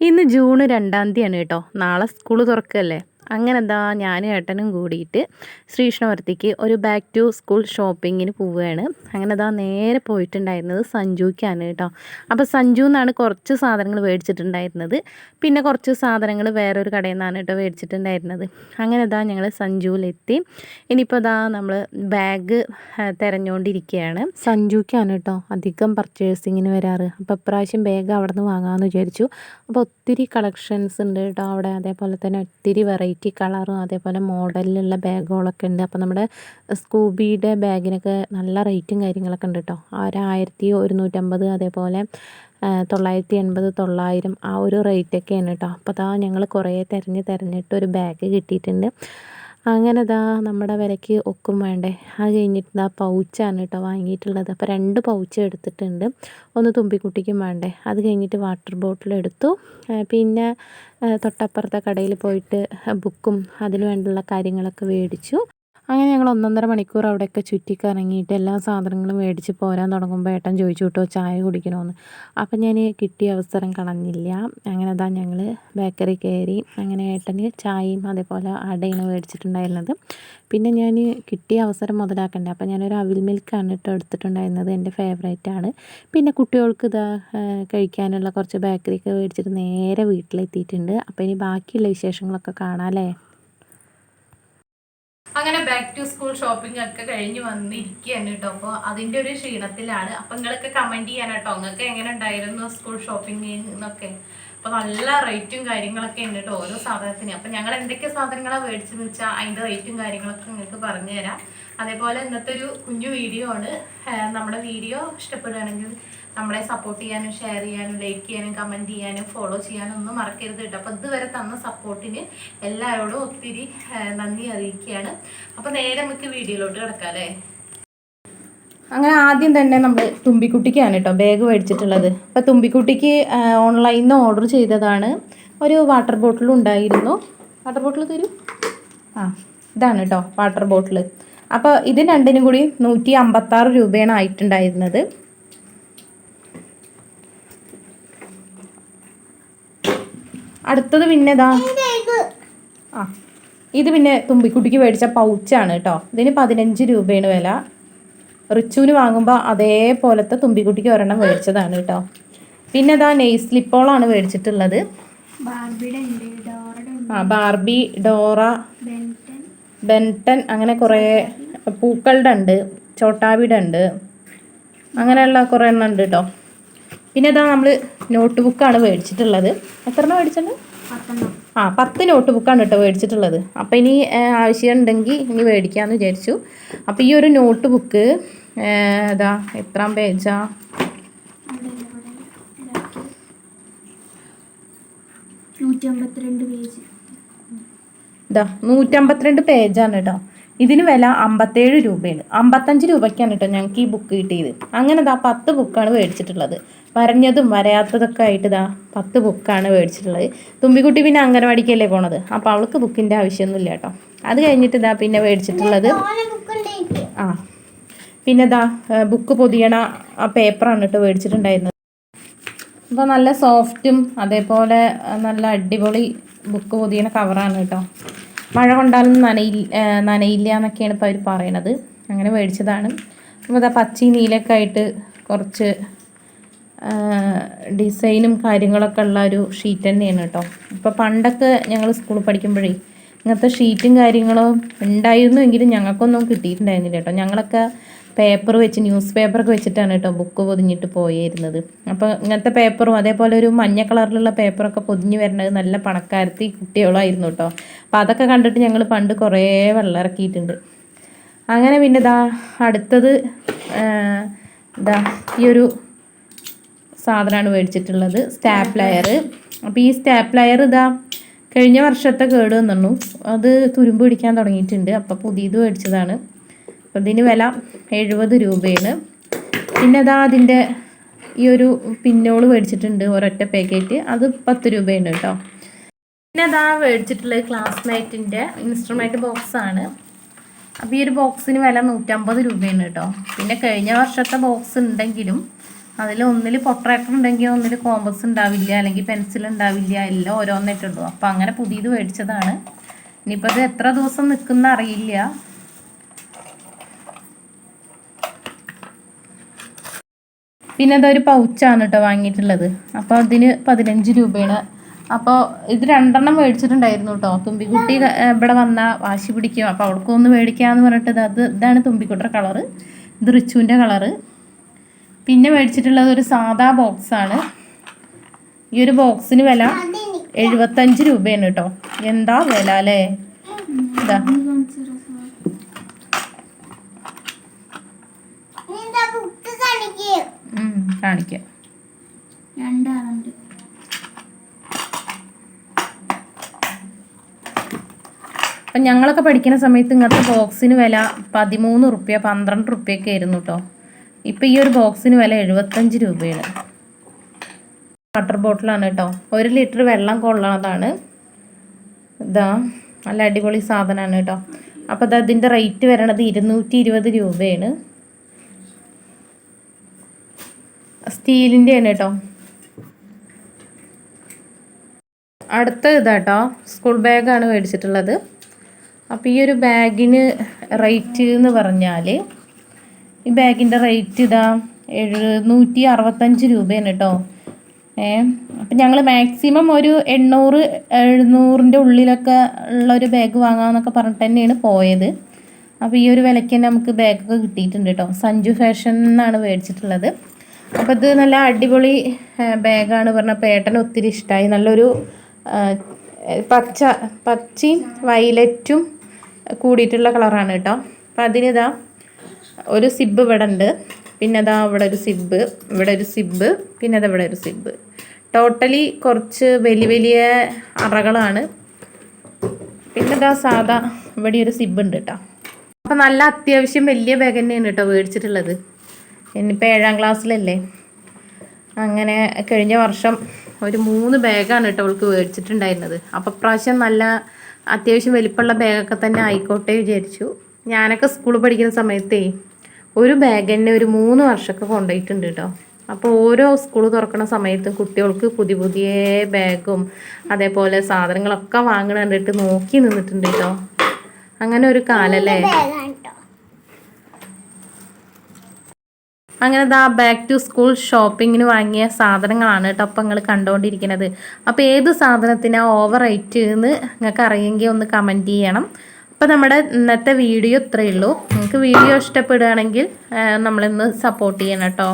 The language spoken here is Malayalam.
ഇന്ന് ജൂൺ രണ്ടാം തീയതിയാണ് കേട്ടോ. നാളെ സ്കൂൾ തുറക്കല്ലേ? അങ്ങനെ എന്താ ഞാനും ഏട്ടനും കൂടിയിട്ട് ശ്രീകൃഷ്ണവർത്തിക്ക് ഒരു ബാക്ക് ടു സ്കൂൾ ഷോപ്പിങ്ങിന് പോവുകയാണ്. അങ്ങനെ എന്താ നേരെ പോയിട്ടുണ്ടായിരുന്നത് സഞ്ജുക്കാണ് കേട്ടോ. അപ്പോൾ സഞ്ജു എന്നാണ് കുറച്ച് സാധനങ്ങൾ മേടിച്ചിട്ടുണ്ടായിരുന്നത്. പിന്നെ കുറച്ച് സാധനങ്ങൾ വേറൊരു കടയിൽ നിന്നാണ് കേട്ടോ മേടിച്ചിട്ടുണ്ടായിരുന്നത്. അങ്ങനെ എന്താ ഞങ്ങൾ സഞ്ജുവിലെത്തി. ഇനിയിപ്പോൾ ഇതാ നമ്മൾ ബാഗ് തിരഞ്ഞുകൊണ്ടിരിക്കുകയാണ് സഞ്ജുക്കാണ് കേട്ടോ അധികം പർച്ചേസിങ്ങിന് വരാറ്. അപ്പോൾ ഇപ്രാവശ്യം ബാഗ് അവിടെ നിന്ന് വാങ്ങാമെന്ന് വിചാരിച്ചു. അപ്പോൾ ഒത്തിരി കളക്ഷൻസ് ഉണ്ട് കേട്ടോ അവിടെ. അതേപോലെ തന്നെ ഒത്തിരി വെറൈറ്റി കളറും അതേപോലെ മോഡലിലുള്ള ബാഗുകളൊക്കെ ഉണ്ട്. അപ്പോൾ നമ്മുടെ സ്കൂബിയുടെ ബാഗിനൊക്കെ നല്ല റേറ്റും കാര്യങ്ങളൊക്കെ ഉണ്ട് കേട്ടോ ഒരു ആയിരത്തി ഒരുന്നൂറ്റമ്പത് അതേപോലെ തൊള്ളായിരത്തി എൺപത് തൊള്ളായിരം ആ ഒരു റേറ്റൊക്കെയാണ് കേട്ടോ അപ്പോൾ അതാ ഞങ്ങൾ കുറേ തിരഞ്ഞ് തിരഞ്ഞിട്ട് ഒരു ബാഗ് കിട്ടിയിട്ടുണ്ട്. അങ്ങനെ ദാ നമ്മുടെ വിലയ്ക്ക് ഒക്കും വേണ്ടേ. അത് കഴിഞ്ഞിട്ട് ദാ പൗച്ചാണ് കേട്ടോ വാങ്ങിയിട്ടുള്ളത്. അപ്പോൾ രണ്ട് പൗച്ച് എടുത്തിട്ടുണ്ട്. ഒന്ന് തുമ്പിക്കുട്ടിക്കും വേണ്ടേ. അത് കഴിഞ്ഞിട്ട് വാട്ടർ ബോട്ടിൽ എടുത്തു. പിന്നെ തൊട്ടപ്പുറത്തെ കടയിൽ പോയിട്ട് ബുക്കും അതിന് വേണ്ടിയുള്ള കാര്യങ്ങളൊക്കെ മേടിച്ചു. അങ്ങനെ ഞങ്ങൾ ഒന്നൊന്നര മണിക്കൂർ അവിടെയൊക്കെ ചുറ്റി കറങ്ങിയിട്ട് എല്ലാ സാധനങ്ങളും മേടിച്ച് പോരാൻ തുടങ്ങുമ്പോൾ ഏട്ടൻ ചോദിച്ചു കേട്ടോ ചായ കുടിക്കണമെന്ന് അപ്പം ഞാൻ കിട്ടിയ അവസരം കളഞ്ഞില്ല. അങ്ങനെ അതാ ഞങ്ങൾ ബേക്കറി കയറി അങ്ങനെ ഏട്ടന് ചായയും അതേപോലെ അടയാണ് മേടിച്ചിട്ടുണ്ടായിരുന്നത്. പിന്നെ ഞാൻ കിട്ടിയ അവസരം മുതലാക്കണ്ടേ? അപ്പം ഞാനൊരു അവിൽ മിൽക്കാണ് കേട്ടോ എടുത്തിട്ടുണ്ടായിരുന്നത്. എന്റെ ഫേവറേറ്റ് ആണ്. പിന്നെ കുട്ടികൾക്ക് ഇതാ കഴിക്കാനുള്ള കുറച്ച് ബേക്കറിയൊക്കെ മേടിച്ചിട്ട് നേരെ വീട്ടിലെത്തിയിട്ടുണ്ട്. അപ്പോൾ ഇനി ബാക്കിയുള്ള വിശേഷങ്ങളൊക്കെ കാണാം അല്ലേ? അങ്ങനെ ബാക്ക് ടു സ്കൂൾ ഷോപ്പിംഗ് ഒക്കെ കഴിഞ്ഞ് വന്നിരിക്കുകയാണ് കേട്ടോ അപ്പോൾ അതിന്റെ ഒരു ക്ഷീണത്തിലാണ്. അപ്പം നിങ്ങളൊക്കെ കമന്റ് ചെയ്യാൻ കേട്ടോ നിങ്ങൾക്ക് എങ്ങനെ ഉണ്ടായിരുന്നു സ്കൂൾ ഷോപ്പിംഗ് എന്നൊക്കെ? അപ്പം നല്ല റേറ്റും കാര്യങ്ങളൊക്കെ ഉണ്ട് കേട്ടോ ഓരോ സാധനത്തിന്. അപ്പം ഞങ്ങൾ എന്തൊക്കെ സാധനങ്ങളാണ് മേടിച്ചെന്ന് വെച്ചാൽ അതിന്റെ റേറ്റും കാര്യങ്ങളൊക്കെ നിങ്ങൾക്ക് പറഞ്ഞുതരാം. അതേപോലെ ഇന്നത്തെ ഒരു കുഞ്ഞു വീഡിയോ ആണ്. നമ്മുടെ വീഡിയോ ഇഷ്ടപ്പെടുകയാണെങ്കിൽ നമ്മളെ സപ്പോർട്ട് ചെയ്യാനും ഷെയർ ചെയ്യാനും ലൈക്ക് ചെയ്യാനും കമന്റ് ചെയ്യാനും ഫോളോ ചെയ്യാനും ഒന്നും മറക്കരുത് കേട്ടോ. അപ്പോൾ ഇതുവരെ തന്ന സപ്പോർട്ടിന് എല്ലാവരോടും ഒത്തിരി നന്ദി അറിയിക്കുകയാണ്. അപ്പോൾ നേരെ നമുക്ക് വീഡിയോയിലോട്ട് കിടക്കാം അല്ലേ? അങ്ങനെ ആദ്യം തന്നെ നമ്മൾ തുമ്പിക്കുട്ടിക്കാണ് കേട്ടോ ബാഗ് മേടിച്ചിട്ടുള്ളത്. അപ്പോൾ തുമ്പിക്കുട്ടിക്ക് ഓൺലൈനിൽ നിന്ന് ഓർഡർ ചെയ്തതാണ്. ഒരു വാട്ടർ ബോട്ടിൽ ഉണ്ടായിരുന്നു. വാട്ടർ ബോട്ടിൽ തരൂ? ആ ഇതാണ് കേട്ടോ വാട്ടർ ബോട്ടിൽ അപ്പോൾ ഇത് രണ്ടിനും കൂടി നൂറ്റി അമ്പത്താറ് രൂപയാണ് ആയിട്ടുണ്ടായിരുന്നത്. അടുത്തത് പിന്നെ ഇതാ. ആ. ഇത് പിന്നെ തുമ്പിക്കുട്ടിക്ക് മേടിച്ച പൗച്ചാണ് കേട്ടോ ഇതിന് പതിനഞ്ച് രൂപയാണ് വില. റിച്ചുവിന് വാങ്ങുമ്പോൾ അതേപോലത്തെ തുമ്പിക്കുട്ടിക്ക് ഒരെണ്ണം മേടിച്ചതാണ് കേട്ടോ പിന്നെ അതാ നെയ് സ്ലിപ്പോളാണ് മേടിച്ചിട്ടുള്ളത്. ആ ബാർബി ഡോറ ബെന്റൻ. അങ്ങനെ കുറേ പൂക്കളുടെ ഉണ്ട് ചോട്ടാവിയുടെ ഉണ്ട് അങ്ങനെയുള്ള കുറേ എണ്ണം ഉണ്ട് കേട്ടോ പിന്നെ ഇതാ നമ്മൾ നോട്ട് ബുക്കാണ് മേടിച്ചിട്ടുള്ളത്. എത്ര എണ്ണം മേടിച്ചിട്ടുണ്ട് ആ പത്ത് നോട്ട് ബുക്കാണ് കേട്ടോ മേടിച്ചിട്ടുള്ളത്. അപ്പോൾ ഇനി ആവശ്യമുണ്ടെങ്കിൽ ഇനി മേടിക്കാമെന്ന് വിചാരിച്ചു. അപ്പോൾ ഈ ഒരു നോട്ട് ബുക്ക് ഇതാ എത്രാം പേജാ. ഇതാ നൂറ്റമ്പത്തിരണ്ട് പേജാണ് കേട്ടോ. ഇതിന് വില അമ്പത്തേഴ് രൂപയാണ്. അമ്പത്തഞ്ച് രൂപയ്ക്കാണ് കേട്ടോ ഞങ്ങൾക്ക് ഈ ബുക്ക് കിട്ടിയത്. അങ്ങനെ ഇതാ പത്ത് ബുക്കാണ് മേടിച്ചിട്ടുള്ളത്. വരഞ്ഞതും വരയാത്തതൊക്കെ ആയിട്ട് ഇതാ പത്ത് ബുക്കാണ് മേടിച്ചിട്ടുള്ളത്. തുമ്പിക്കുട്ടി പിന്നെ അംഗനവാടിക്കല്ലേ പോണത്? അപ്പോൾ അവൾക്ക് ബുക്കിന്റെ ആവശ്യമൊന്നുമില്ല കേട്ടോ. അത് കഴിഞ്ഞിട്ട് ഇതാ പിന്നെ മേടിച്ചിട്ടുള്ളത്. ആ. പിന്നെ ഇതാ ബുക്ക് പൊതിയണ ആ പേപ്പറാണ് കേട്ടോ മേടിച്ചിട്ടുണ്ടായിരുന്നത്. അപ്പോൾ നല്ല സോഫ്റ്റും അതേപോലെ നല്ല അടിപൊളി ബുക്ക് പൊതിയണ കവറാണ് കേട്ടോ. മഴ കൊണ്ടാലും നനയില്ല നനയില്ല എന്നൊക്കെയാണ് ഇപ്പോൾ അവർ പറയണത്. അങ്ങനെ മേടിച്ചതാണ്. അപ്പോൾ അതാ പച്ചി നീലൊക്കെ ആയിട്ട് കുറച്ച് ഡിസൈനും കാര്യങ്ങളൊക്കെ ഉള്ള ഒരു ഷീറ്റ് തന്നെയാണ് കേട്ടോ. ഇപ്പോൾ പണ്ടൊക്കെ ഞങ്ങൾ സ്കൂളിൽ പഠിക്കുമ്പോഴേ ഇങ്ങനത്തെ ഷീറ്റും കാര്യങ്ങളും ഉണ്ടായിരുന്നു എങ്കിലും ഞങ്ങൾക്കൊന്നും കിട്ടിയിട്ടുണ്ടായിരുന്നില്ല കേട്ടോ. ഞങ്ങളൊക്കെ പേപ്പർ വെച്ച് ന്യൂസ് പേപ്പറൊക്കെ വെച്ചിട്ടാണ് കേട്ടോ ബുക്ക് പൊതിഞ്ഞിട്ട് പോയിരുന്നത്. അപ്പോൾ ഇങ്ങനത്തെ പേപ്പറും അതേപോലെ ഒരു മഞ്ഞ കളറിലുള്ള പേപ്പറൊക്കെ പൊതിഞ്ഞ് വരുന്നത് നല്ല പണക്കാരത്തി കുട്ടികളായിരുന്നു കേട്ടോ. അപ്പോൾ അതൊക്കെ കണ്ടിട്ട് ഞങ്ങൾ പണ്ട് കുറേ വെള്ളം ഇറക്കിയിട്ടുണ്ട്. അങ്ങനെ പിന്നെ ഇതാ അടുത്തത് ഇതാ ഈ ഒരു സാധനമാണ് മേടിച്ചിട്ടുള്ളത് സ്റ്റാപ്ലയർ അപ്പോൾ ഈ സ്റ്റാപ്ലയർ ഇതാ കഴിഞ്ഞ വർഷത്തെ കേട് വന്നു അത് തുരുമ്പ് പിടിക്കാൻ തുടങ്ങിയിട്ടുണ്ട്. അപ്പോൾ പുതിയത് മേടിച്ചതാണ്. ഇതിന് വില എഴുപത് രൂപയാണ്. പിന്നെ അതാ അതിന്റെ ഈ ഒരു പിന്നോൾ മേടിച്ചിട്ടുണ്ട് ഒരൊറ്റ പാക്കറ്റ്. അത് പത്ത് രൂപയാണ് കേട്ടോ. പിന്നെ അതാ മേടിച്ചിട്ടുള്ളത് ക്ലാസ്മേറ്റിന്റെ ഇൻസ്ട്രുമെന്റ് ബോക്സാണ്. അപ്പോൾ ഈ ഒരു ബോക്സിന് വില നൂറ്റമ്പത് രൂപയാണ് കേട്ടോ. പിന്നെ കഴിഞ്ഞ വർഷത്തെ ബോക്സ് ഉണ്ടെങ്കിലും അതിൽ ഒന്നിൽ പൊട്രാക്ടർ ഉണ്ടെങ്കിൽ ഒന്നിൽ കോമ്പസ് ഉണ്ടാവില്ല അല്ലെങ്കിൽ പെൻസിൽ ഉണ്ടാവില്ല എല്ലാം ഓരോന്നിട്ടുള്ളൂ അപ്പോൾ അങ്ങനെ പുതിയത് മേടിച്ചതാണ്. ഇനിയിപ്പോൾ അത് എത്ര ദിവസം നിൽക്കുന്ന അറിയില്ല. പിന്നെ അതൊരു പൗച്ചാണ് കേട്ടോ വാങ്ങിയിട്ടുള്ളത്. അപ്പോൾ അതിന് പതിനഞ്ച് രൂപയാണ്. അപ്പോൾ ഇത് രണ്ടെണ്ണം മേടിച്ചിട്ടുണ്ടായിരുന്നു കേട്ടോ തുമ്പിക്കുട്ടി ഇവിടെ വന്നാൽ വാശി പിടിക്കും. അപ്പോൾ അവൾക്കൊന്ന് മേടിക്കാമെന്ന് പറഞ്ഞിട്ട് അത് ഇതാണ് തുമ്പിക്കുട്ടിയുടെ കളറ് ഇത് റിച്ചുവിന്റെ കളറ് പിന്നെ മേടിച്ചിട്ടുള്ളത് ഒരു സാധാ ബോക്സാണ് ഈ ഒരു ബോക്സിന് വില എഴുപത്തഞ്ച് രൂപയാണ് കേട്ടോ എന്താ വില അല്ലേ? ഇതാ ബുക്ക് കാണിക്കൂ ഉം, കാണിക്കാം. രണ്ടാറുണ്ട് അപ്പം ഞങ്ങളൊക്കെ പഠിക്കുന്ന സമയത്ത് ഇങ്ങനത്തെ ബോക്സിന് വില പതിമൂന്ന് റുപ്യ പന്ത്രണ്ട് റുപ്യൊക്കെ ആയിരുന്നു കേട്ടോ ഇപ്പം ഈ ഒരു ബോക്സിന് വില എഴുപത്തഞ്ച് രൂപയാണ്. വാട്ടർ ബോട്ടിലാണ് കേട്ടോ ഒരു ലിറ്റർ വെള്ളം കൊള്ളണതാണ്. ഇതാ നല്ല അടിപൊളി സാധനമാണ് കേട്ടോ അപ്പോൾ അത് അതിന്റെ റേറ്റ് വരണത് ഇരുന്നൂറ്റി ഇരുപത് രൂപയാണ്. സ്റ്റീലിന്റെ ആണ് കേട്ടോ. അടുത്ത ഇതാട്ടോ സ്കൂൾ ബാഗാണ് മേടിച്ചിട്ടുള്ളത്. അപ്പോൾ ഈ ഒരു ബാഗിന് റേറ്റ് എന്ന് പറഞ്ഞാൽ ഈ ബാഗിന്റെ റേറ്റ് ഇതാ എഴുന്നൂറ്റി അറുപത്തഞ്ച് രൂപയാണ് കേട്ടോ. ഏ അപ്പം ഞങ്ങൾ മാക്സിമം ഒരു എണ്ണൂറ് എഴുന്നൂറിന്റെ ഉള്ളിലൊക്കെ ഉള്ള ഒരു ബാഗ് വാങ്ങാമെന്നൊക്കെ പറഞ്ഞിട്ട് തന്നെയാണ് പോയത്. അപ്പോൾ ഈ ഒരു വിലയ്ക്ക് തന്നെ നമുക്ക് ബാഗൊക്കെ കിട്ടിയിട്ടുണ്ട് കേട്ടോ. സഞ്ജു ഫാഷൻ എന്നാണ് മേടിച്ചിട്ടുള്ളത്. അപ്പോൾ ഇത് നല്ല അടിപൊളി ബാഗാണ് പറഞ്ഞപ്പോൾ ഏട്ടന് ഒത്തിരി ഇഷ്ടമായി നല്ലൊരു പച്ച പച്ചയും വയലറ്റും കൂടിയിട്ടുള്ള കളറാണ് കേട്ടോ. അപ്പം അതിനിതാ ഒരു സിബ് ഇവിടെ ഉണ്ട്. പിന്നെ അതാ ഇവിടെ ഒരു സിബ് ഇവിടെ ഒരു സിബ് പിന്നെ അത് ഇവിടെ ഒരു സിബ് ടോട്ടലി കുറച്ച് വലിയ വലിയ അറകളാണ്. പിന്നെ ഇതാ സാധാ ഇവിടെ ഒരു സിബ് ഉണ്ട് കേട്ടോ. അപ്പം നല്ല അത്യാവശ്യം വലിയ ബാഗ് തന്നെയാണ് കേട്ടോ മേടിച്ചിട്ടുള്ളത്. ഇനിയിപ്പോൾ ഏഴാം ക്ലാസ്സിലല്ലേ? അങ്ങനെ കഴിഞ്ഞ വർഷം ഒരു മൂന്ന് ബാഗാണ് കേട്ടോ അവൾക്ക് മേടിച്ചിട്ടുണ്ടായിരുന്നത്. അപ്പോൾ പ്രാവശ്യം നല്ല അത്യാവശ്യം വലിപ്പമുള്ള ബാഗൊക്കെ തന്നെ ആയിക്കോട്ടെ വിചാരിച്ചു. ഞാനൊക്കെ സ്കൂളിൽ പഠിക്കുന്ന സമയത്തേ ഒരു ബാഗ് തന്നെ ഒരു മൂന്ന് വർഷമൊക്കെ കൊണ്ടുപോയിട്ടുണ്ട് കേട്ടോ. അപ്പോൾ ഓരോ സ്കൂൾ തുറക്കുന്ന സമയത്തും കുട്ടികൾക്ക് പുതിയ പുതിയ ബാഗും അതേപോലെ സാധനങ്ങളൊക്കെ വാങ്ങണ കണ്ടിട്ട് നോക്കി നിന്നിട്ടുണ്ട് കേട്ടോ. അങ്ങനെ ഒരു കാലല്ലേ അങ്ങനെ ദാ ബാക്ക് ടു സ്കൂൾ ഷോപ്പിങ്ങിന് വാങ്ങിയ സാധനങ്ങളാണ് കേട്ടോ അപ്പം നിങ്ങൾ കണ്ടുകൊണ്ടിരിക്കുന്നത് അപ്പോൾ ഏത് സാധനത്തിനാണ് ഓവർ റേറ്റ് എന്ന് നിങ്ങൾക്ക് അറിയെങ്കിൽ ഒന്ന് കമന്റ് ചെയ്യണം. അപ്പോൾ നമ്മുടെ ഇന്നത്തെ വീഡിയോ ഇത്രയേ ഉള്ളൂ. നിങ്ങൾക്ക് വീഡിയോ ഇഷ്ടപ്പെടുകയാണെങ്കിൽ നമ്മളിന്ന് സപ്പോർട്ട് ചെയ്യണം കേട്ടോ